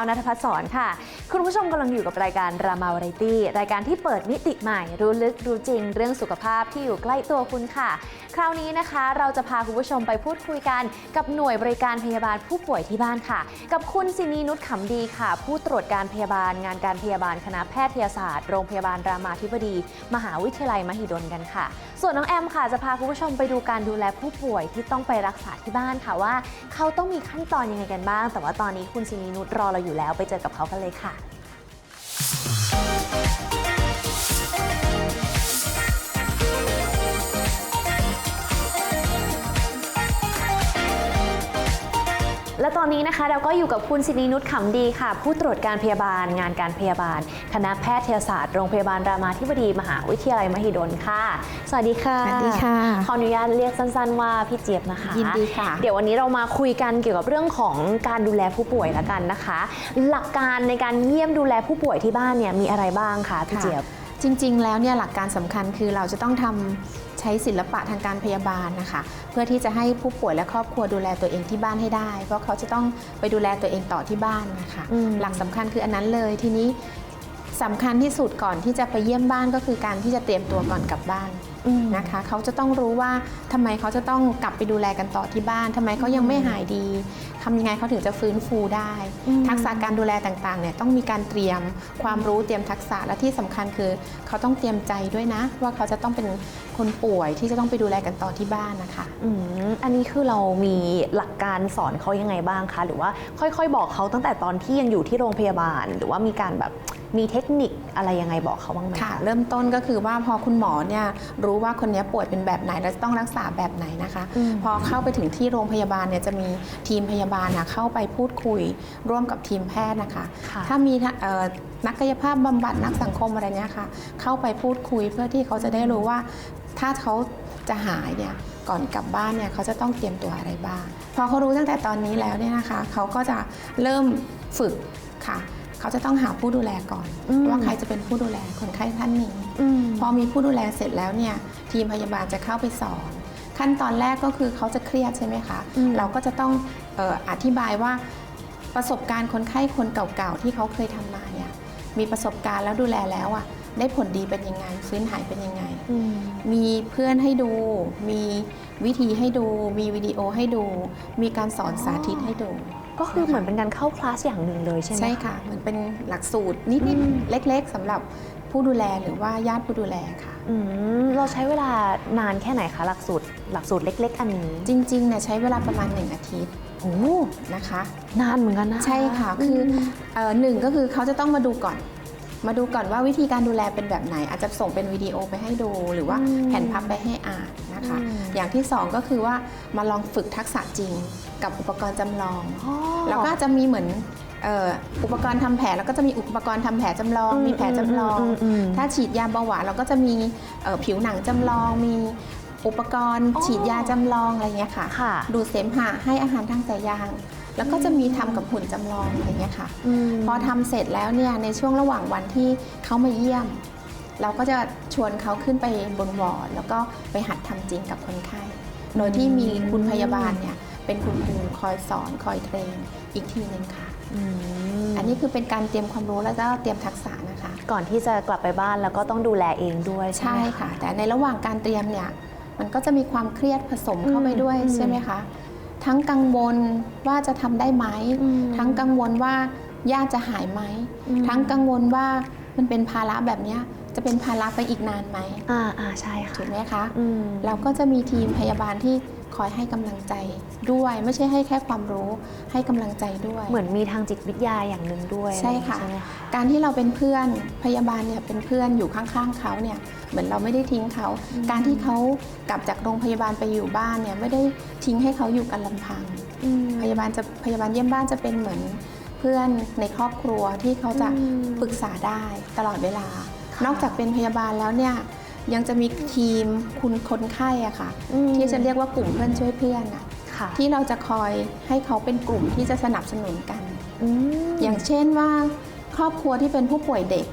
วัสดีค่ะดาวนัทพัฒน์สอนค่ะ คุณผู้ชมกำลังอยู่กับรายการรามาวาไรตี้รายการที่เปิดมิติใหม่ รู้ลึกรู้จริง เรื่องสุขภาพที่อยู่ใกล้ตัวคุณค่ะ คราวนี้นะคะ เราจะพาคุณผู้ชมไปพูดคุยกันกับหน่วยบริการพยาบาลผู้ป่วยที่บ้านค่ะ กับคุณซินีนุชขำดีค่ะ ผู้ตรวจการพยาบาล งานการพยาบาลคณะแพทยศาสตร์โรงพยาบาลรามาธิบดี มหาวิทยาลัยมหิดลกันค่ะ ส่วนน้องแอมค่ะจะพาคุณผู้ชมไปดูการดูแลผู้ป่วยที่ต้องไปรักษาที่บ้านค่ะว่า เขาต้องมีขั้นตอนยังไงกันบ้าง แต่ว่าตอนนี้คุณซินีนุชรอเราอยู่แล้วไปเจอกับเขากันเลยค่ะ Mix. และตอนนี้นะคะเราก็อยู่กับคุณสินีนุชขำดีค่ะ ผู้ตรวจการพยาบาล งานการพยาบาล คณะแพทยศาสตร์โรงพยาบาลรามาธิบดีมหาวิทยาลัยมหิดลค่ะ สวัสดีค่ะสวัสดีค่ะขออนุญาตเรียกสั้น ๆ ว่าพี่เจี๊ยบนะคะยินดีค่ะ เดี๋ยววันนี้เรามาคุยกันเกี่ยวกับเรื่องของการดูแลผู้ป่วยละกันนะคะ หลักการในการเยี่ยมดูแลผู้ป่วยที่บ้านเนี่ยมีอะไรบ้างคะพี่เจี๊ยบจริง ๆ แล้วเนี่ยหลักการสำคัญคือเราจะต้องทำ ใช้ศิลปะทางการพยาบาลนะคะ เพื่อที่จะให้ผู้ป่วยและครอบครัวดูแลตัวเองที่บ้านให้ได้ เพราะเขาจะต้องไปดูแลตัวเองต่อที่บ้านนะคะอืมหลักสำคัญคืออันนั้นเลยทีนี้สำคัญที่สุดก่อนที่จะไปเยี่ยมบ้านก็คือการที่จะเตรียมตัวก่อนกลับบ้านอืมนะคะเขาจะต้องรู้ว่าทำไมเขาจะต้องกลับไปดูแลกันต่อที่บ้านทำไมเขายังไม่หายดีทำยังไงเขาถึงจะฟื้นฟูได้อืมทักษะการดูแลต่างๆเนี่ยต้องมีการเตรียมความรู้เตรียมทักษะและที่สำคัญคือ เขาต้องเตรียมใจด้วยนะ ว่าเขาจะต้องเป็นคนป่วยที่จะต้องไปดูแลกันต่อที่บ้านนะคะอืมอันนี้คือเรามีหลักการสอนเขายังไงบ้างคะ หรือว่าค่อยๆ บอกเขาตั้งแต่ตอนที่ยังอยู่ที่โรงพยาบาล หรือว่ามีการแบบมีเทคนิคอะไรยังไงบอกเขาบ้างไหมค่ะ เริ่มต้นก็คือว่าพอคุณหมอเนี่ยรู้ว่าคนนี้ป่วยเป็นแบบไหน และจะต้องรักษาแบบไหนนะคะอืมพอเข้าไปถึงที่โรงพยาบาลเนี่ยจะมีทีมพยาบาลนะเข้าไปพูดคุยร่วมกับทีมแพทย์นะคะค่ะถ้ามีเอ่อนักกายภาพบำบัดนักสังคมอะไรเนี่ยค่ะ เข้าไปพูดคุยเพื่อที่เขาจะได้รู้ว่าถ้าเขาจะหายเนี่ยก่อนกลับบ้านเนี่ยเขาจะต้องเตรียมตัวอะไรบ้าง พอเขารู้ตั้งแต่ตอนนี้แล้วเนี่ยนะคะ เขาก็จะเริ่มฝึกค่ะ เขาจะต้องหาผู้ดูแลก่อนอืมว่าใครจะเป็นผู้ดูแลคนไข้ท่านนี้อืมพอมีผู้ดูแลเสร็จแล้วเนี่ยทีมพยาบาลจะเข้าไปสอน ขั้นตอนแรกก็คือเขาจะเครียดใช่ไหมคะอืมเราก็จะต้องเอออธิบายว่าประสบการณ์คนไข้คนเก่าๆที่เขาเคยทำมาเนี่ยมีประสบการณ์แล้วดูแลแล้วอะได้ผลดีเป็นยังไงฟื้นหายเป็นยังไงอืมมีเพื่อนให้ดู มีวิธีให้ดู มีวิดีโอให้ดู มีการสอนสาธิตให้ดู ก็คือเหมือนเป็นการเข้าคลาสอย่างหนึ่งเลยใช่ไหมใช่ค่ะ เหมือนเป็นหลักสูตรนิดอืมๆเล็ก ๆสำหรับผู้ดูแลหรือว่าญาติผู้ดูแลค่ะอืมเราใช้เวลานานแค่ไหนคะหลักสูตรหลักสูตรเล็ก ๆ อันนี้ จริงๆเนี่ยใช้เวลาประมาณ 1 อาทิตย์ โอ้นะคะ นานเหมือนกันนะใช่ค่ะ คือเอ่อหนึ่งก็คือเขาจะต้องมาดูก่อน มาดูก่อนว่าวิธีการดูแลเป็นแบบไหน อาจจะส่งเป็นวิดีโอไปให้ดู หรือว่าแผ่นพับไปให้อ่านนะคะ อย่างที่สองก็คือว่ามาลองฝึกทักษะจริงกับอุปกรณ์จำลองอ๋อแล้วก็จะมีเหมือนเอ่ออุปกรณ์ทำแผลแล้วก็จะมีอุปกรณ์ทำแผลจำลองอืมมีแผลจำลองอืมอืมอืมถ้าฉีดยาเบาหวานเราก็จะมีเอ่อผิวหนังจำลอง มี อุปกรณ์อ๋อฉีดยาจำลองอะไรเงี้ยค่ะ ค่ะ ดูดเสมหะให้อาหารทางสายยาง แล้วก็จะมีทำกับหุ่นจำลองอะไรเงี้ยค่ะมพอทำเสร็จแล้วเนี่ยในช่วงระหว่างวันที่เขามาเยี่ยม เราก็จะชวนเขาขึ้นไปบนวอร์ดแล้วก็ไปหัดทำจริงกับคนไข้ โดยที่มีคุณพยาบาลเนี่ยเป็นคุณครูคอยสอนคอยเทรนอีกทีหนึ่งค่ะ อืมอันนี้คือเป็นการเตรียมความรู้แล้วก็เตรียมทักษะนะคะ ก่อนที่จะกลับไปบ้านแล้วก็ต้องดูแลเองด้วยใช่ใช่ไหมค่ะ แต่ในระหว่างการเตรียมเนี่ย มันก็จะมีความเครียดผสมเข้าไปด้วยอืมใช่ไหมคะ ทั้งกังวลว่าจะทำได้ไหมอืมทั้งกังวลว่าญาติจะหายไหมอืมทั้งกังวลว่ามันเป็นภาระแบบเนี้ยจะเป็นภาระไปอีกนานไหมอ่าอ่าใช่ค่ะถูกไหมคะอืมเราก็จะมีทีมพยาบาลที่ คอยให้กำลังใจด้วย ไม่ใช่ให้แค่ความรู้ให้กำลังใจด้วย เหมือนมีทางจิตวิทยาอย่างหนึ่งด้วยใช่ค่ะ ไหมคะการที่เราเป็นเพื่อนพยาบาลเนี่ยเป็นเพื่อนอยู่ข้างๆเขาเนี่ยเหมือนเราไม่ได้ทิ้งเขา การที่เขากลับจากโรงพยาบาลไปอยู่บ้านเนี่ยไม่ได้ทิ้งให้เขาอยู่กันลำพัง อืม พยาบาลจะพยาบาลเยี่ยมบ้านจะเป็นเหมือนเพื่อนในครอบครัวที่เขาจะอืมปรึกษาได้ตลอดเวลา ค่ะ นอกจากเป็นพยาบาลแล้วเนี่ย ยังจะมีทีมคุณคนไข้อะค่ะอืมที่จะเรียกว่ากลุ่มเพื่อนช่วยเพื่อนอะค่ะที่เราจะคอยให้เขาเป็นกลุ่มที่จะสนับสนุนกันอืมอย่างเช่นว่า ครอบครัวที่เป็นผู้ป่วยเด็ก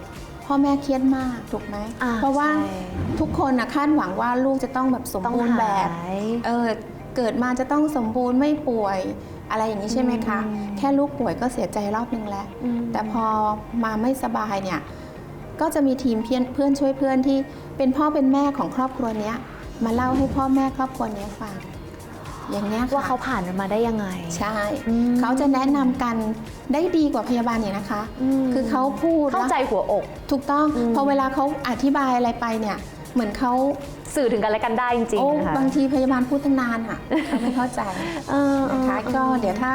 พ่อแม่เครียดมากถูกไหมอ่เพราะว่าใช่ทุกคนนะคาดหวังว่าลูกจะต้องแบบสมต้องบูรณ์แบบหายเออเกิดมาจะต้องสมบูรณ์ไม่ป่วยอะไรอย่างนี้ใช่ไหมคะอืมแค่ลูกป่วยก็เสียใจรอบนึงแล้วอืมแต่พอมาไม่สบายเนี่ย ก็จะมีทีมเพื่อนเพื่อนช่วยเพื่อนที่เป็นพ่อเป็นแม่ของครอบครัวเนี้ยมาเล่าให้พ่อแม่ครอบครัวเนี้ยฟังอย่างเนี้ยค่ะว่าเขาผ่านมันมาได้ยังไง ใช่ อืม เขาจะแนะนำกันได้ดีกว่าพยาบาลเนี่ยนะคะอืมคือเขาพูดเข้าใจแล้วหัวอก ถูกต้องอืม พอเวลาเขาอธิบายอะไรไปเนี่ย เหมือนเขาสื่อถึงกันและกันได้จริงโอ้ๆนะคะบางทีพยาบาลพูดตั้งนานอะเขาไม่เข้าใจ เออเออนะคะเออ ก็เดี๋ยวถ้า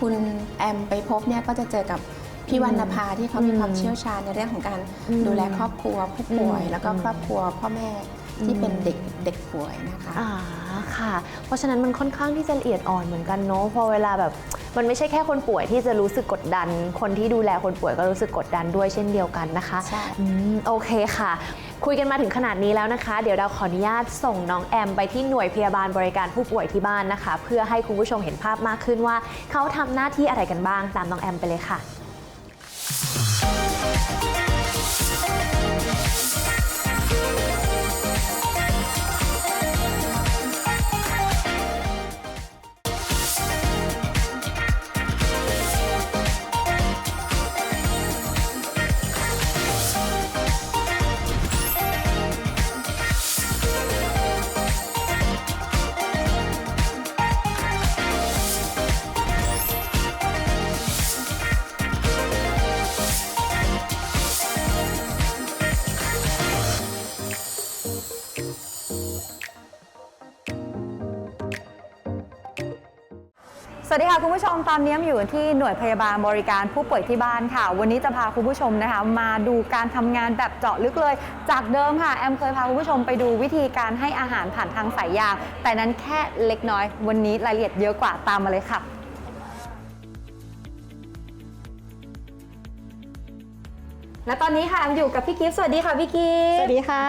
คุณแอมไปพบเนี่ยก็จะเจอกับ พี่วรรณภาที่เขามีความเชี่ยวชาญในเรื่องของการอืมดูแลครอบครัวผู้ป่วยอืมแล้วก็ครอบครัวพ่อแม่ที่เป็นเด็กเด็กป่วยนะคะอ่าค่ะ เพราะฉะนั้นมันค่อนข้างที่จะละเอียดอ่อนเหมือนกันเนาะพอเวลาแบบมันไม่ใช่แค่คนป่วยที่จะรู้สึกกดดัน คนที่ดูแลคนป่วยก็รู้สึกกดดันด้วยเช่นเดียวกันนะคะใช่อืมโอเคค่ะ คุยกันมาถึงขนาดนี้แล้วนะคะ เดี๋ยวเราขออนุญาตส่งน้องแอมไปที่หน่วยพยาบาลบริการผู้ป่วยที่บ้านนะคะ เพื่อให้คุณผู้ชมเห็นภาพมากขึ้นว่า เขาทำหน้าที่อะไรกันบ้างตามน้องแอมไปเลยค่ะ すいません。 สวัสดีค่ะคุณผู้ชมตอนนี้อยู่ที่หน่วยพยาบาลบริการผู้ป่วยที่บ้านค่ะ วันนี้จะพาคุณผู้ชมนะคะ มาดูการทำงานแบบเจาะลึกเลย จากเดิมค่ะแอมเคยพาคุณผู้ชมไปดูวิธีการให้อาหารผ่านทางสายยาง แต่นั้นแค่เล็กน้อย วันนี้รายละเอียดเยอะกว่าตามมาเลยค่ะและตอนนี้ค่ะแอมอยู่กับพี่กิฟต์สวัสดีค่ะพี่กิฟต์สวัสดีค่ะ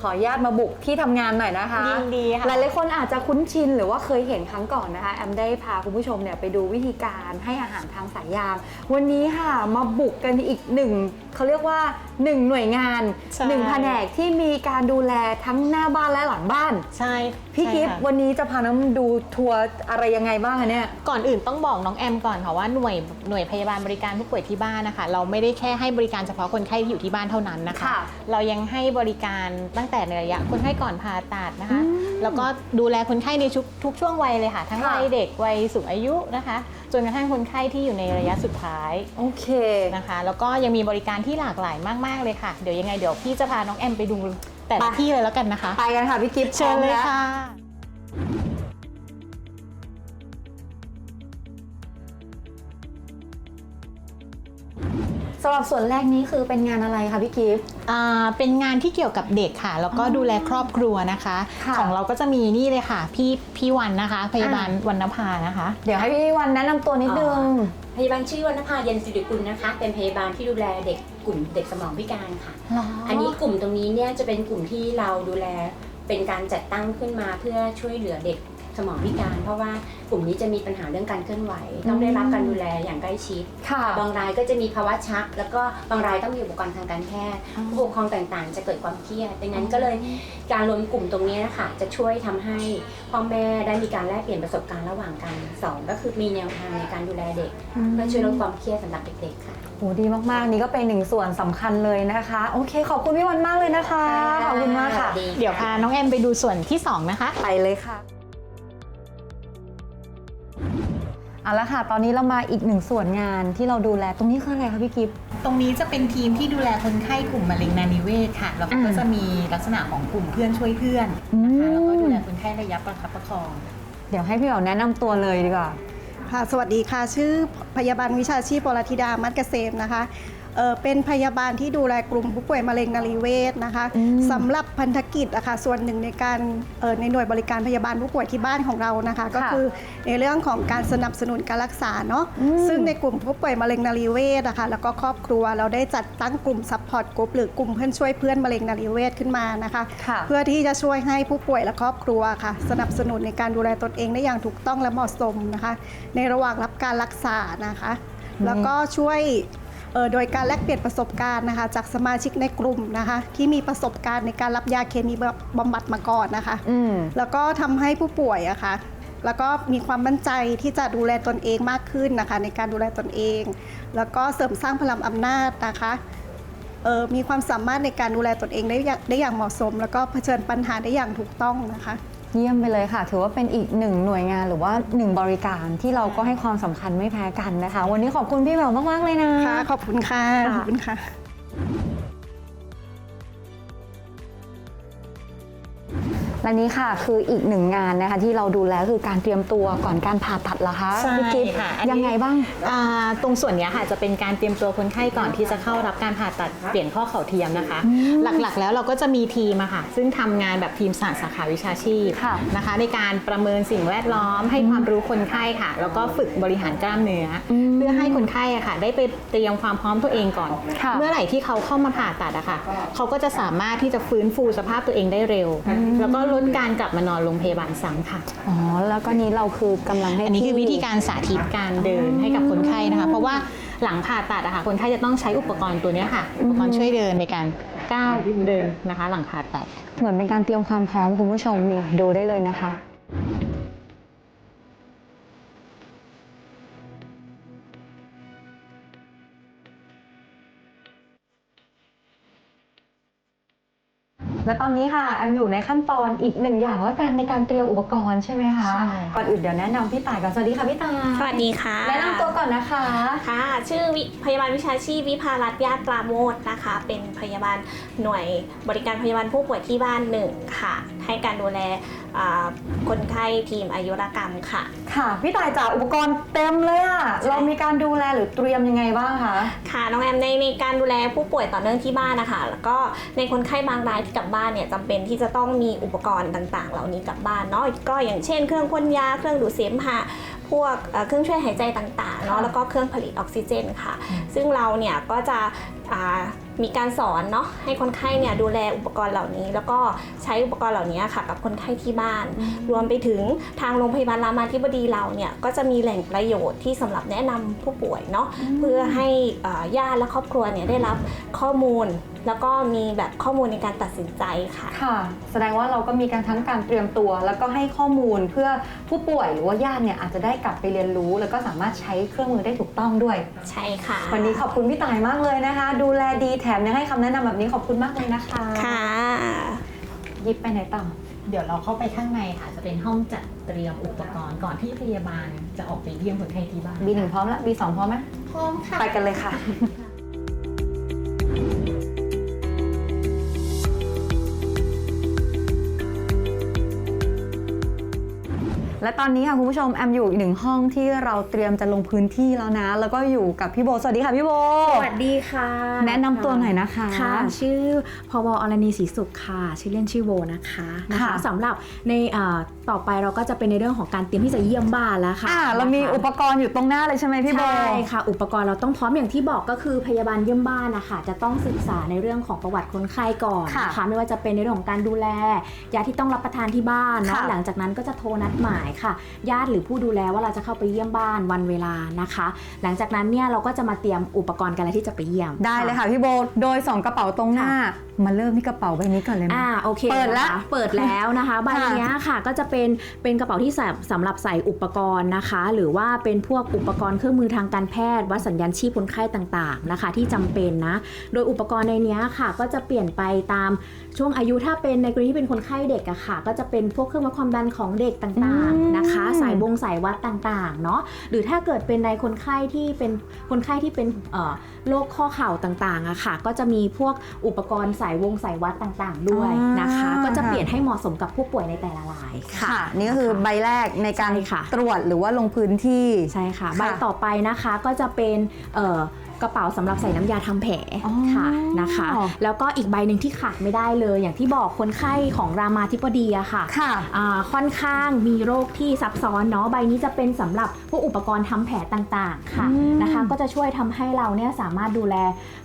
ขออนุญาตมาบุกที่ทำงานหน่อยนะคะยินดีค่ะหลายๆคนอาจจะคุ้นชินหรือว่าเคยเห็นครั้งก่อนนะคะ แอมได้พาคุณผู้ชมเนี่ยไปดูวิธีการให้อาหารทางสายยาง วันนี้ค่ะมาบุกกันอีกหนึ่งเขาเรียกว่าหนึ่งหน่วยงานใช่ หนึ่งแผนกที่มีการดูแลทั้งหน้าบ้านและหลังบ้าน ใช่พี่ใช่กิฟต์ค่ะวันนี้จะพาน้ำดูทัวร์อะไรยังไงบ้างคะเนี่ย ก่อนอื่นต้องบอกน้องแอมก่อนค่ะว่าหน่วยหน่วยพยาบาลบริการผู้ป่วยที่บ้านนะคะ เราไม่ได้แค่ให้บริการเฉพาะคนไข้ที่อยู่ที่บ้านเท่านั้นนะคะ ค่ะ เรายังให้บริการตั้งแต่ในระยะคนไข้ก่อนผ่าตัดนะคะ แล้วก็ดูแลคนไข้ในทุกทุกช่วงวัยเลยค่ะ ทั้งค่ะวัยเด็กวัยสูงอายุนะคะ จนกระทั่งคนไข้ที่อยู่ในระยะสุดท้ายโอเคนะคะ แล้วก็ยังมีบริการที่หลากหลายมากๆเลยค่ะ เดี๋ยวยังไงเดี๋ยวพี่จะพาน้องแอมไปดูแต่ละไปที่เลยแล้วกันนะคะ ไปกันค่ะพี่กิฟต์เชิญเลยพร้อมแวค่ะำหรับส่วนแรกนี้คือเป็นงานอะไรคะพี่กิฟต์ อ่าเป็นงานที่เกี่ยวกับเด็กค่ะ แล้วก็ดูแลครอบครัวนะคะ ค่ะ ของเราก็จะมีนี่เลยค่ะ พี่พี่วันนะคะ พยาบาลวรรณภานะคะ เดี๋ยวให้พี่วันแนะนำตัวนิดนึง พยาบาลชื่อวรรณภาเย็นสิริกุลนะคะ เป็นพยาบาลที่ดูแลเด็กกลุ่มเด็กสมองพิการค่ะ อันนี้กลุ่มตรงนี้เนี่ยจะเป็นกลุ่มที่เราดูแลเป็นการจัดตั้งขึ้นมาเพื่อช่วยเหลือเด็ก สมองพิการ เพราะว่ากลุ่มนี้จะมีปัญหาเรื่องการเคลื่อนไหว ต้องได้รับการดูแลอย่างใกล้ชิด ค่ะ บางรายก็จะมีภาวะชัก แล้วก็บางรายต้องมีอุปกรณ์ทางการแพทย์ผู้ปกครองต่างๆ จะเกิดความเครียดดังนั้นก็เลยการรวมกลุ่มตรงนี้นะคะจะช่วยทำให้พ่อแม่ได้มีการแลกเปลี่ยนประสบการณ์ระหว่างกันสองก็คือมีแนวทางในการดูแลเด็กเพื่อช่วยลดความเครียดสำหรับเด็กๆค่ะ โหดีมากๆ นี่ก็เป็นหนึ่งส่วนสำคัญเลยนะคะ โอเค ขอบคุณพี่วันมากเลยนะคะ ขอบคุณมากค่ะสวัสดีเดี๋ยวพาน้องแอมไปดูส่วนที่ 2 นะคะ ไปเลยค่ะ เอาละค่ะ ตอนนี้เรามาอีกหนึ่งส่วนงานที่เราดูแลตรงนี้คืออะไรคะพี่กิฟต์ ตรงนี้จะเป็นทีมที่ดูแลคนไข้กลุ่มมะเร็งนานิเวศค่ะ แล้วก็อ่า จะมีลักษณะของกลุ่มเพื่อนช่วยเพื่อนอืนะคะมแล้วก็ดูแลคนไข้ระยะประคับประคอง เดี๋ยวให้พี่อ๋อแนะนำตัวเลยดีกว่า ค่ะสวัสดีค่ะ ชื่อพยาบาลวิชาชีพปรธิดามัดเกษมนะคะ เอ่อเป็นพยาบาลที่ดูแลกลุ่มผู้ป่วยมะเร็งนรีเวศนะคะอืมสำหรับพันธกิจนะคะส่วนหนึ่งในการเอ่อในหน่วยบริการพยาบาลผู้ป่วยที่บ้านของเรานะคะ ก็คือในเรื่องของการสนับสนุนการรักษาเนาะอืมซึ่งในกลุ่มผู้ป่วยมะเร็งนรีเวศนะคะแล้วก็ครอบครัวเราได้จัดตั้งกลุ่มซัพพอร์ตกลุ่มหรือกลุ่มเพื่อนช่วยเพื่อนมะเร็งนรีเวศขึ้นมานะคะค่ะเพื่อที่จะช่วยให้ผู้ป่วยและครอบครัวค่ะ สนับสนุนในการดูแลตนเองได้อย่างถูกต้องและเหมาะสมนะคะ ในระหว่างรับการรักษานะคะ แล้วก็ช่วยเอ่อ โดยการแลกเปลี่ยนประสบการณ์นะคะจากสมาชิกในกลุ่มนะคะที่มีประสบการณ์ในการรับยาเคมีบำบัดมาก่อนนะคะอืมแล้วก็ทำให้ผู้ป่วยอะค่ะแล้วก็มีความมั่นใจที่จะดูแลตนเองมากขึ้นนะคะในการดูแลตนเอง แล้วก็เสริมสร้างพลังอำนาจนะคะเอ่อมีความสามารถในการดูแลตนเองได้อย่างได้อย่างเหมาะสม แล้วก็เผชิญปัญหาได้อย่างถูกต้องนะคะ เยี่ยมไปเลยค่ะ ถือว่าเป็นอีกหนึ่งหน่วยงานหรือว่าหนึ่งบริการที่เราก็ให้ความสำคัญไม่แพ้กันนะคะ วันนี้ขอบคุณพี่แหววมาก ๆ เลยนะ ค่ะ ขอบคุณค่ะ ขอบคุณค่ะ และนี้ค่ะคืออีกหนึ่งงานนะคะที่เราดูแลคือการเตรียมตัวก่อนการผ่าตัดเหรอคะใช่พี่กิ๊ฟค่ะอันนี้ ยังไงบ้าง อ่าตรงส่วนเนี้ยค่ะจะเป็นการเตรียมตัวคนไข้ก่อนที่จะเข้ารับการผ่าตัดเปลี่ยนข้อเข่าเทียมนะคะ หลักๆ แล้วเราก็จะมีทีมอะค่ะ ซึ่งทำงานแบบทีมศาสตร์สาขาวิชาชีพค่ะนะคะ ในการประเมินสิ่งแวดล้อมให้ความรู้คนไข้ค่ะ แล้วก็ฝึกบริหารกล้ามเนื้ออเพื่อให้คนไข้อะค่ะ ได้ไปเตรียมความพร้อมตัวเองก่อน ค่ะเมื่อไหร่ที่เขาเข้ามาผ่าตัดอะค่ะเขาก็จะสามารถที่จะฟื้นฟูสภาพตัวเองได้เร็ว แล้วก็ลดการกลับมานอนโรงพยาบาลซ้ำค่ะ อ๋อ แล้วก็นี้เราคือกำลังให้อันนี้คือพี่วิธีการสาธิตการเดินให้กับคนไข้นะคะ เพราะว่าหลังผ่าตัดอะค่ะคนไข้จะต้องใช้อุปกรณ์ตัวเนี้ยค่ะ อุปกรณ์ช่วยเดินในการก้าวเดินนะคะ หลังผ่าตัด เหมือนเป็นการเตรียมความพร้อมคุณผู้ชมนี่ดูได้เลยนะคะ และตอนนี้ค่ะแอมอยู่ในขั้นตอนอีกหนึ่งอย่างว่าการในการเตรียมอุปกรณ์ใช่ไหมคะใช่ ก่อนอื่นเดี๋ยวแนะนำพี่ต่ายก่อนสวัสดีค่ะพี่ต่ายสวัสดีค่ะแนะนำตัวก่อนนะคะ ค่ะ ชื่อวิพยาบาลวิชาชีพวิภารัตน์ญาติปราโมทนะคะ เป็นพยาบาลหน่วยบริการพยาบาลผู้ป่วยที่บ้านหนึ่งค่ะ ให้การดูแลอ่าคนไข้ทีมอายุรกรรมค่ะ ค่ะพี่ต่ายจากอุปกรณ์เต็มเลยอะเรามีการดูแลหรือเตรียมยังไงบ้างคะ ค่ะน้องแอมในในการดูแลผู้ป่วยต่อเนื่องที่บ้านนะคะแล้วก็ในคนไข้บางรายที่กลับบ้านเนี่ยจำเป็นที่จะต้องมีอุปกรณ์ต่างๆ เหล่านี้กลับบ้านเนาะก็อย่างเช่น เครื่องพ่นยาเครื่องดูดเสมหะพวกเอ่อเครื่องช่วยหายใจต่างๆเนาะแล้วก็เครื่องผลิตออกซิเจนค่ะ ซึ่งเราเนี่ยก็จะอ่า มีการสอนเนาะให้คนไข้เนี่ยดูแลอุปกรณ์เหล่านี้ แล้วก็ใช้อุปกรณ์เหล่านี้ค่ะ กับคนไข้ที่บ้าน รวมไปถึงทางโรงพยาบาลรามาธิบดีเราเนี่ยก็จะมีแหล่งประโยชน์ที่สำหรับแนะนำผู้ป่วยเนาะเพื่อให้อ่าญาติและครอบครัวเนี่ยได้รับข้อมูล แล้วก็มีแบบข้อมูลในการตัดสินใจค่ะค่ะ แสดงว่าเราก็มีการทั้งการเตรียมตัว แล้วก็ให้ข้อมูลเพื่อผู้ป่วยหรือว่าญาติเนี่ยอาจจะได้กลับไปเรียนรู้ แล้วก็สามารถใช้เครื่องมือได้ถูกต้องด้วย ใช่ค่ะวันนี้ขอบคุณพี่ต่ายมากเลยนะคะดูแลดีแถมยังให้คำแนะนำแบบนี้ขอบคุณมากเลยนะคะค่ะยิบไปไหนต่อ เดี๋ยวเราเข้าไปข้างในค่ะ จะเป็นห้องจัดเตรียมอุปกรณ์ก่อนที่พยาบาลจะออกไปเยี่ยมคนไข้ที่บ้าน B1 พร้อมแล้ว B2 พร้อมไหมพร้อมค่ะ ไปกันเลยค่ะ และตอนนี้ค่ะคุณผู้ชมแอมอยู่อีกหนึ่งห้องที่เราเตรียมจะลงพื้นที่แล้วนะ แล้วก็อยู่กับพี่โบสวัสดีค่ะพี่โบ สวัสดีค่ะ แนะนำตัวหน่อยนะคะ ค่ะ ชื่อพวอรณีศรีสุขค่ะ ชื่อเล่นชื่อโบนะคะนะคะค่ะสำหรับในเอ่อต่อไปเราก็จะเป็นในเรื่องของการเตรียมที่จะเยี่ยมบ้านแล้วค่ะอ่าเรามีนะคะอุปกรณ์อยู่ตรงหน้าเลยใช่ไหมพี่โบ ใช่ค่ะ อุปกรณ์เราต้องพร้อมอย่างที่บอกก็คือพยาบาลเยี่ยมบ้านนะคะจะต้องศึกษาในเรื่องของประวัติคนไข้ก่อนค่ะนะคะไม่ว่าจะเป็นในเรื่องของการดูแลยาที่ต้องรับประทานที่บ้านเนาะค่ะหลังจากนั้นก็จะโทรนัดหมายค่ะ ญาติหรือผู้ดูแลว่าเราจะเข้าไปเยี่ยมบ้านวันเวลานะคะ หลังจากนั้นเนี่ยเราก็จะมาเตรียมอุปกรณ์กันแล้วที่จะไปเยี่ยม ได้เลยค่ะพี่โบ โดยสองกระเป๋าตรงหน้า มาเริ่มที่กระเป๋าใบนี้ก่อนเลยไหมอ่าโอเคเปิดละนะคะเปิดแล้วนะคะใบเนี้ยค่ะก็จะเป็นเป็นกระเป๋าที่ใส่สำหรับใส่อุปกรณ์นะคะ หรือว่าเป็นพวกอุปกรณ์เครื่องมือทางการแพทย์วัดสัญญาณชีพคนไข้ต่างๆนะคะ ที่จำเป็นนะ โดยอุปกรณ์ในเนี้ยค่ะ ก็จะเปลี่ยนไปตามช่วงอายุถ้าเป็นในกรณีที่เป็นคนไข้เด็กอะค่ะ ก็จะเป็นพวกเครื่องวัดความดันของเด็กต่างๆนะคะ สายวงสายวัดต่างๆเนาะหรือถ้าเกิดเป็นในคนไข้ที่เป็นคนไข้ที่เป็นเอ่อโรคข้อเข่าต่างๆอะค่ะ ก็จะมีพวกอุปกรณ์สายวงสายวัดต่างๆ ด้วยนะคะอ่าก็จะเปลี่ยนให้เหมาะสมกับผู้ป่วยในแต่ละรายค่ะค่ะนี่ก็คือใบแรกในการใช่ค่ะตรวจหรือว่าลงพื้นที่ใช่ค่ะค่ะใบต่อไปนะคะก็จะเป็นเอ่อ กระเป๋าสำหรับใส่น้ำยาทำแผลอ๋อ ค่ะนะคะ แล้วก็อีกใบหนึ่งที่ขาดไม่ได้เลย อย่างที่บอกคนไข้ของรามาธิบดีอะค่ะ ค่ะ อ่าค่อนข้างมีโรคที่ซับซ้อนเนาะใบนี้จะเป็นสำหรับพวกอุปกรณ์ทำแผลต่างๆค่ะอืม นะคะ ก็จะช่วยทำให้เราเนี่ยสามารถดูแล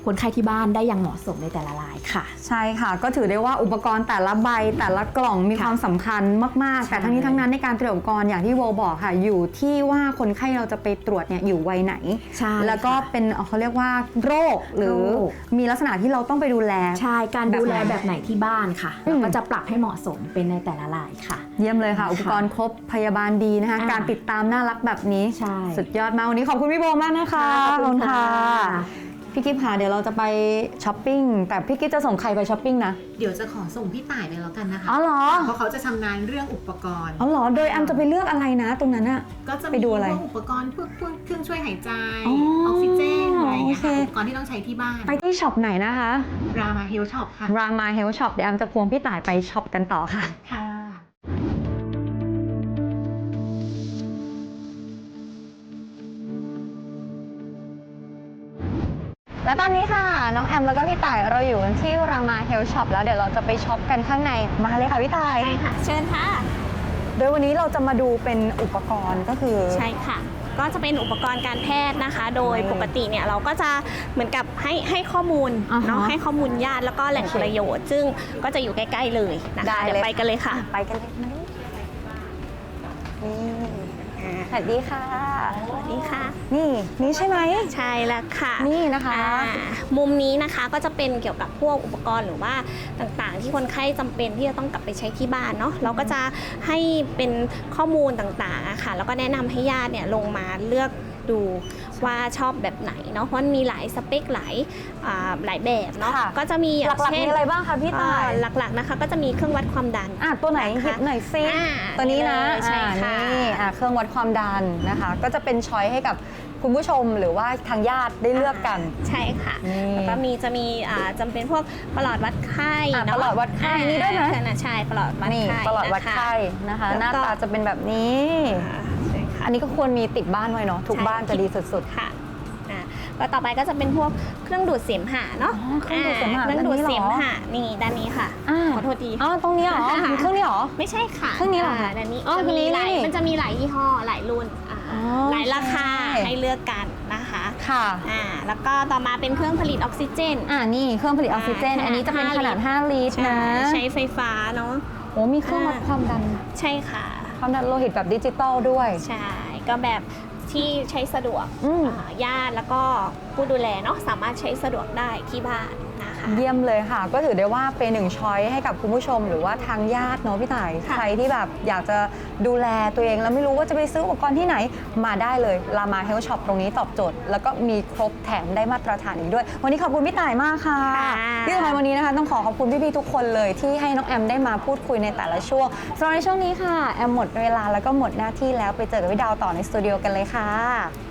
คนไข้ที่บ้านได้อย่างเหมาะสมในแต่ละรายค่ะ ใช่ค่ะ ก็ถือได้ว่าอุปกรณ์แต่ละใบแต่ละกล่องมีค่ะความสำคัญมาก ๆ ใช่ แต่ทั้งนี้ทั้งนั้นในการเตรียมอุปกรณ์อย่างที่โวบอกค่ะ อยู่ที่ว่าคนไข้เราจะไปตรวจเนี่ยอยู่วัยไหน ใช่แล้วก็ค่ะ เป็นเอ่อเขาเรียกว่าโรคหรือโรคมีลักษณะที่เราต้องไปดูแล ใช่ การดูแลแบบไหนแบบไหนที่บ้านค่ะอืมเราก็จะปรับให้เหมาะสมเป็นในแต่ละรายค่ะ เยี่ยมเลยค่ะ อุปกรณ์ครบพยาบาลดีนะคะอ่าการติดตามน่ารักแบบนี้ใช่สุดยอดมากวันนี้ขอบคุณพี่โบมากนะคะ ขอบคุณค่ะ พี่กิฟต์ค่ะเดี๋ยวเราจะไปช้อปปิ้งแต่พี่กิฟต์จะส่งใครไปช้อปปิ้งนะ เดี๋ยวจะขอส่งพี่ต่ายไปแล้วกันนะคะอ๋อเหรอ เพราะเขาจะชำนาญเรื่องอุปกรณ์ อ๋อเหรอ โดยแอมจะไปเลือกอะไรนะ ตรงนั้นอะ ก็จะไปมีดูพอะไรวกอุปกรณ์พวกพวกเครื่องช่วยหายใจอ๋อออกซิเจนอะไรอย่างเงี้ยค่ะโอเค อุปกรณ์ที่ต้องใช้ที่บ้านไปที่ช็อปไหนนะคะ รามาเฮลช็อปค่ะ Rama Health Shop เดี๋ยวแอมจะควงพี่ต่ายไปช็อปกันต่อค่ะ ค่ะ และตอนนี้ค่ะ น้องแอมแล้วก็พี่ต่ายเราอยู่กันที่รามาเฮลช็อปแล้วเดี๋ยวเราจะไปช็อปกันข้างในมาเลยค่ะพี่ต่าย ใช่ค่ะ เชิญค่ะ โดยวันนี้เราจะมาดูเป็นอุปกรณ์ก็คือ ใช่ค่ะ ก็จะเป็นอุปกรณ์การแพทย์นะคะ โดยอืมปกติเนี่ยเราก็จะเหมือนกับให้ให้ข้อมูลอ่าฮะเนาะให้ข้อมูลญาติแล้วก็แหล่งโอเคประโยชน์ ซึ่งก็จะอยู่ใกล้ ๆ เลยนะได้คะ เลย เดี๋ยวไปกันเลยค่ะ ไปกันเลยไหมนี่ สวัสดีค่ะ สวัสดีค่ะ นี่นี่ใช่ไหม ใช่แล้วค่ะนี่นะคะ อ่ามุมนี้นะคะก็จะเป็นเกี่ยวกับพวกอุปกรณ์หรือว่าต่างๆ ที่คนไข้จำเป็นที่จะต้องกลับไปใช้ที่บ้านเนาะเราก็จะให้เป็นข้อมูลต่างๆอะค่ะแล้วก็แนะนำให้ญาติเนี่ยลงมาเลือกดู ว่าชอบแบบไหนเนาะเพราะมันมีหลายสเปคหลายอ่าหลายแบบเนาะค่ะก็จะมีอย่าหงลักๆเช่มีนอะไรบ้างคะพี่ต่ายอ่าหลักๆนะคะ ก็จะมีเครื่องวัดความดันอะตัวไหนนะคะหยิบหน่อยซิอ่าตัวนี้นะนี่เลยใช่อ่าค่ะนี่อะเครื่องวัดความดันนะคะ ก็จะเป็นช้อยให้กับคุณผู้ชมหรือว่าทางญาติได้เลือกกัน ใช่ค่ะนี่แล้วก็มีจะมีอ่าจำเป็นพวกประหลอดวัดไข้อะเนาะประหลอดวัดไข้นี่ด้วยไหมอ่าใช่ประหลอดวัดนี่ไข้ประหลอดวัดนะคะไข้นะคะหแล้น้าวก็ตาจะเป็นแบบนี้ อ่าใช่ค่ะอันนี้ก็ควรมีติดบ้านไว้เนาะทุกใช่ บ้านจะดีสุด ค่ะอ่าก็ต่อไปก็จะเป็นพวกเครื่องดูดเสมหะเนาะอ๋อเครื่องดูดเสมหะาเครื่องดูดด้านนี้เสเหรอมหะนี่ด้านนี้ค่ะๆอ่า ขอโทษทีอ๋อตรงนี้เหรออ่าเครื่องนี้เหรอ ไม่ใช่ค่ะเครื่องนี้เหรออ่าด้านนี้อ๋อจะคนนี้มีหลายนี่มันจะมีหลายยี่ห้อหลายรุ่นอ่าอ๋อหลายราคาโอเคให้เลือกกันนะคะค่ะอ่าแล้วก็ต่อมาเป็นเครื่องผลิตออกซิเจน อ่านี่เครื่องผลิตออกซิเจน อ่าอันนี้จะเป็นขนาดห้า5ลิตรใช่นะใช้ไฟฟ้าเนาะ โอ้มีเครื่องวัดความดัน ใช่ค่ะ ความดันโลหิตแบบดิจิตอลด้วย ใช่ ก็แบบที่ใช้สะดวกอืม อ่าญาติแล้วก็ผู้ดูแลเนาะสามารถใช้สะดวกได้ที่บ้านนะ คะเยี่ยมเลยค่ะ ก็ถือได้ว่าเป็นหนึ่งช้อยให้กับคุณผู้ชม หรือว่าทางญาติเนาะพี่ต่ายค่ะ ใครที่แบบอยากจะดูแลตัวเองแล้วไม่รู้ว่าจะไปซื้ออุปกรณ์ที่ไหนมาได้เลยลามาเฮลช็อปตรงนี้ตอบโจทย์ แล้วก็มีครบแถมได้มาตรฐานอีกด้วย วันนี้ขอบคุณพี่ต่ายมากค่ะค่ะที่สำคัญวันนี้นะคะต้องขอขอบคุณพี่ๆทุกคนเลยที่ให้น้องแอมได้มาพูดคุยในแต่ละช่วงสำหรับในช่วงนี้ค่ะแอมหมดเวลาแล้วก็หมดหน้าที่แล้วไปเจอกับพี่ดาวต่อในสตูดิโอกันเลยค่ะ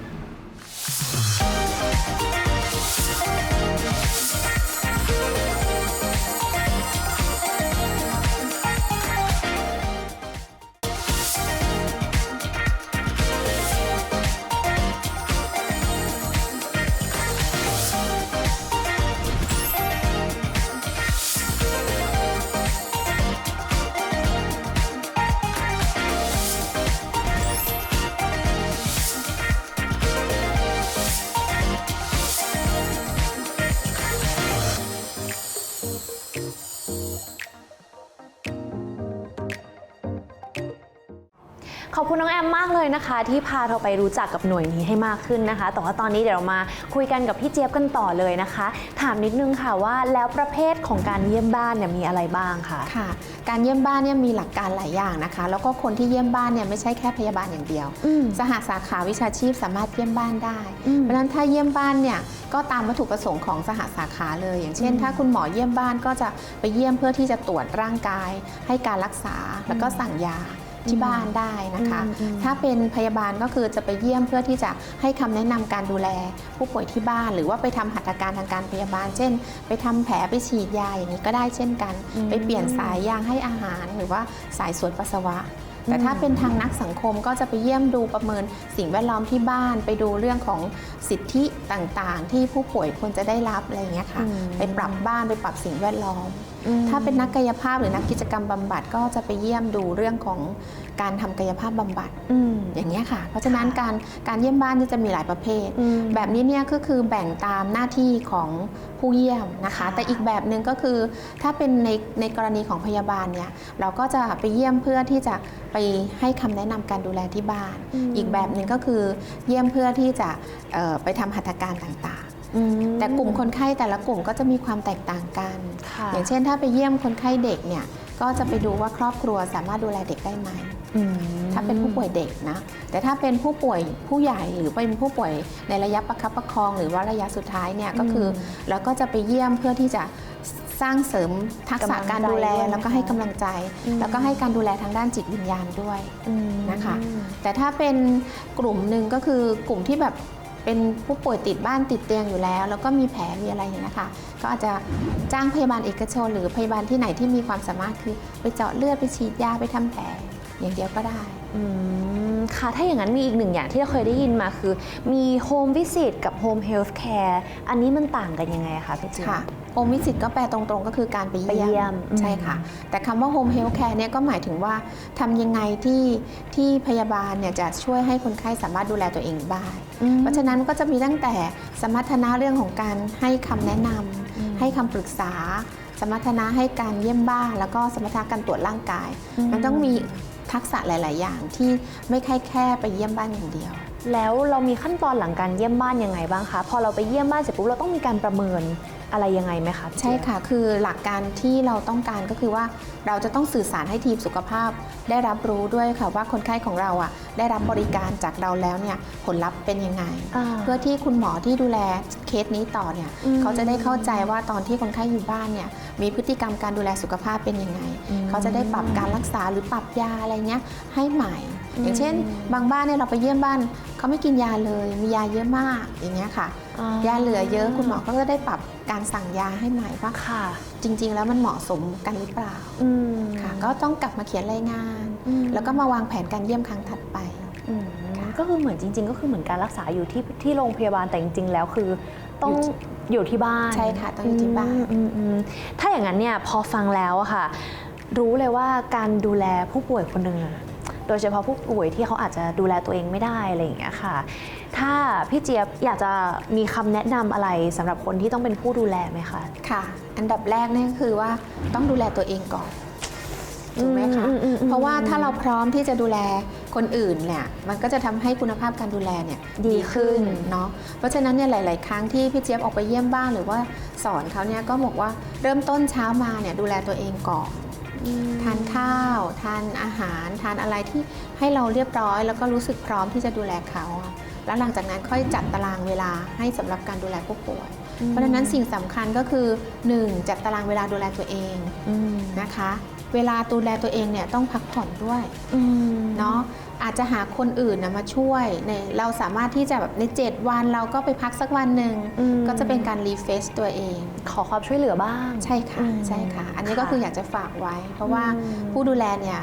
นะคะที่พาเราไปรู้จักกับหน่วยนี้ให้มากขึ้นนะคะ แต่ว่าตอนนี้เดี๋ยวเรามาคุยกันกับพี่เจี๊ยบกันต่อเลยนะคะ ถามนิดนึงค่ะว่าแล้วประเภทของการเยี่ยมบ้านเนี่ยมีอะไรบ้างคะค่ะ การเยี่ยมบ้านเนี่ยมีหลักการหลายอย่างนะคะ แล้วก็คนที่เยี่ยมบ้านเนี่ยไม่ใช่แค่พยาบาลอย่างเดียวอืมสหสาขาวิชาชีพสามารถเยี่ยมบ้านได้อืมเพราะฉะนั้นถ้าเยี่ยมบ้านเนี่ยก็ตามวัตถุประสงค์ของสหสาขาเลย อย่างเช่น ถ้าคุณหมอเยี่ยมบ้านก็จะไปเยี่ยมเพื่อที่จะตรวจร่างกาย ให้การรักษาแล้วก็สั่งยา ที่บ้านได้นะคะอืมอืมถ้าเป็นพยาบาลก็คือจะไปเยี่ยมเพื่อที่จะให้คำแนะนำการดูแลผู้ป่วยที่บ้าน หรือว่าไปทำหัตถการทางการพยาบาล เช่น ไปทำแผลไปฉีดยาอย่างนี้ก็ได้เช่นกัน ไปเปลี่ยนสายยางให้อาหาร หรือว่าสายสวนปัสสาวะ แต่ถ้าเป็นทางนักสังคมก็จะไปเยี่ยมดูประเมินสิ่งแวดล้อมที่บ้าน ไปดูเรื่องของสิทธิต่างๆ ที่ผู้ป่วยควรจะได้รับอะไรอย่างเงี้ยค่ะอืมไปปรับบ้านไปปรับสิ่งแวดล้อม ถ้าเป็นนักกายภาพหรือนักกิจกรรมบำบัดก็จะไปเยี่ยมดูเรื่องของการทำกายภาพบำบัดอืมอย่างเงี้ยค่ะ เพราะฉะนั้นการการเยี่ยมบ้านนี่จะมีหลายประเภทอืมแบบนี้เนี่ยก็คือแบ่งตามหน้าที่ของ ผู้เยี่ยมนะคะค่ะแต่อีกแบบหนึ่งก็คือถ้าเป็นในในกรณีของพยาบาลเนี่ยเราก็จะไปเยี่ยมเพื่อที่จะไปให้คำแนะนำการดูแลที่บ้าน อีกแบบหนึ่งก็คือเยี่ยมเพื่อที่จะเอ่อไปทำหัตถการต่างๆอืมแต่กลุ่มคนไข้แต่ละกลุ่มก็จะมีความแตกต่างกันค่ะอย่างเช่นถ้าไปเยี่ยมคนไข้เด็กเนี่ยก็จะไปดูว่าครอบครัวสามารถดูแลเด็กได้ไหมอืม ถ้าเป็นผู้ป่วยเด็กนะ แต่ถ้าเป็นผู้ป่วยผู้ใหญ่หรือเป็นผู้ป่วยในระยะประคับประคอง หรือว่าระยะสุดท้ายเนี่ยก็คือเราก็จะไปเยี่ยมเพื่อที่จะสร้างเสริมทักษะการดูแลกำลังใจด้วยแล้วก็ให้กำลังใจอืมแล้วก็ให้การดูแลทางด้านจิตวิญญาณด้วยอืมนะคะ แต่ถ้าเป็นกลุ่มหนึ่งก็คือกลุ่มที่แบบเป็นผู้ป่วยติดบ้านติดเตียงอยู่แล้ว แล้วก็มีแผลมีอะไรอย่างนี้ยนะคะ ก็อาจจะจ้างพยาบาลเอกชน หรือพยาบาลที่ไหนที่มีความสามารถคือไปเจาะเลือดไปฉีดยาไปทำแผล อย่างเดียวก็ได้อืมค่ะ ถ้าอย่างนั้นมีอีกหนึ่งอย่างที่เราเคยได้ยินมาคือ มีโฮมวิสิตกับโฮมเฮลท์แคร์อันนี้มันต่างกันยังไงคะพี่จิ๊บค่ะโฮมวิสิตก็แปลตรงๆ ก็คือการไปไปเยี่เยี่ยยมมอืม ใช่ค่ะ แต่คำว่าโฮมเฮลท์แคร์เนี่ยก็หมายถึงว่าทำยังไงที่ที่พยาบาลเนี่ยจะช่วยให้คนไข้สามารถดูแลตัวเองได้อืม เพราะฉะนั้นก็จะมีตั้งแต่สมรรถนะเรื่องของการให้คำแนะนำให้คำปรึกษา สมรรถนะให้การเยี่ยมบ้าน แล้วก็สมรรถนะการตรวจร่างกาย มันต้องมี ทักษะหลาย ๆ อย่างที่ไม่แค่แค่ไปเยี่ยมบ้านอย่างเดียว แล้วเรามีขั้นตอนหลังการเยี่ยมบ้านยังไงบ้างคะ พอเราไปเยี่ยมบ้านเสร็จปุ๊บเราต้องมีการประเมิน อะไรยังไงไหมคะพี่ใช่เจี๊ยบค่ะ คือหลักการที่เราต้องการก็คือว่าเราจะต้องสื่อสารให้ทีมสุขภาพ ได้รับรู้ด้วยค่ะว่าคนไข้ของเราอะได้รับบริการจากเราแล้วเนี่ยผลลัพธ์เป็นยังไง อ่า เพื่อที่คุณหมอที่ดูแลเคสนี้ต่อเนี่ยอืมเขาจะได้เข้าใจว่าตอนที่คนไข้อยู่บ้านเนี่ยมีพฤติกรรมการดูแลสุขภาพเป็นยังไง อืมเขาจะได้ปรับการรักษาหรือปรับยาอะไรเงี้ยให้ใหม่ อย่างเช่น บางบ้านเนี่ยเราไปเยี่ยมบ้านเขาไม่กินยาเลย มียาเยอะมากอย่างเงี้ยค่ะอ่า ยาเหลือเยอะคุณหมอก็จะได้ปรับการสั่งยาให้ใหม่ว่าค่ะ จริง ๆ แล้วมันเหมาะสมกันหรือเปล่าอืมค่ะก็ต้องกลับมาเขียนรายงานอืมแล้วก็มาวางแผนการเยี่ยมครั้งถัดไปอืมค่ะก็คือเหมือนจริง ๆ ก็คือเหมือนการรักษาอยู่ที่ที่โรงพยาบาลแต่จริง ๆ แล้วคือต้องอยู่ที่บ้านใช่ค่ะต้องอยู่ที่บ้านอืมอืมถ้าอย่างนั้นเนี่ยพอฟังแล้วอะค่ะ รู้เลยว่าการดูแลผู้ป่วยคนหนึ่งอะ โดยเฉพาะผู้ป่วยที่เขาอาจจะดูแลตัวเองไม่ได้อะไรอย่างเงี้ยค่ะ ถ้าพี่เจี๊ยบอยากจะมีคำแนะนำอะไรสำหรับคนที่ต้องเป็นผู้ดูแลไหมคะค่ะ อันดับแรกเนี่ยก็คือว่าต้องดูแลตัวเองก่อนถูกไหมคะอืมอืมอืมเพราะว่าถ้าเราพร้อมที่จะดูแลคนอื่นเนี่ยมันก็จะทำให้คุณภาพการดูแลเนี่ยดีขึ้นเนาะเพราะฉะนั้นเนี่ยหลาย ๆ ครั้งที่พี่เจี๊ยบออกไปเยี่ยมบ้านหรือว่าสอนเขาเนี่ยก็บอกว่าเริ่มต้นเช้ามาเนี่ยดูแลตัวเองก่อน ทานข้าว ทานอาหาร ทานอะไรที่ให้เราเรียบร้อย แล้วก็รู้สึกพร้อมที่จะดูแลเขาอะแล้วหลังจากนั้นค่อยจัดตารางเวลาให้สำหรับการดูแลผู้ป่วย เพราะฉะนั้นสิ่งสำคัญก็คือ 1. จัดตารางเวลาดูแลตัวเองนะคะ เวลาดูแลตัวเองเนี่ยต้องพักผ่อนด้วยเนาะ อาจจะหาคนอื่นนะมาช่วยในเราสามารถที่จะแบบใน 7 วันเราก็ไปพักสักวันหนึ่งอืมก็จะเป็นการรีเฟซตัวเอง ขอความช่วยเหลือบ้าง ใช่ค่ะอืมใช่ค่ะ อันนี้ค่ะก็คืออยากจะฝากไว้ เพราะว่าอืมผู้ดูแลเนี่ย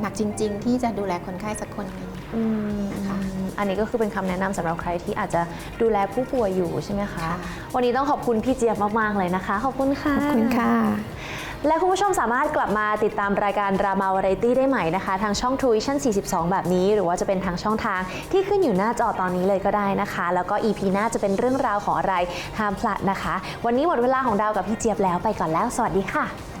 หนักจริง ๆ ที่จะดูแลคนไข้สักคนหนึ่งอืมนะคะอันนี้ก็คือเป็นคำแนะนำสำหรับใครที่อาจจะดูแลผู้ป่วยอยู่ใช่ไหมคะค่ะวันนี้ต้องขอบคุณพี่เจี๊ยบมาก ๆ เลยนะคะ ขอบคุณค่ะ ขอบคุณค่ะ และคุณผู้ชมสามารถกลับมาติดตามรายการรามาวาไรตี้ได้ใหม่นะคะ ทางช่อง True Vision 42 แบบนี้ หรือว่าจะเป็นทางช่องทางที่ขึ้นอยู่หน้าจอตอนนี้เลยก็ได้นะคะ แล้วก็ EP หน้าจะเป็นเรื่องราวของอะไรห้ามพลาดนะคะ วันนี้หมดเวลาของดาวกับพี่เจี๊ยบแล้วไปก่อนแล้ว สวัสดีค่ะ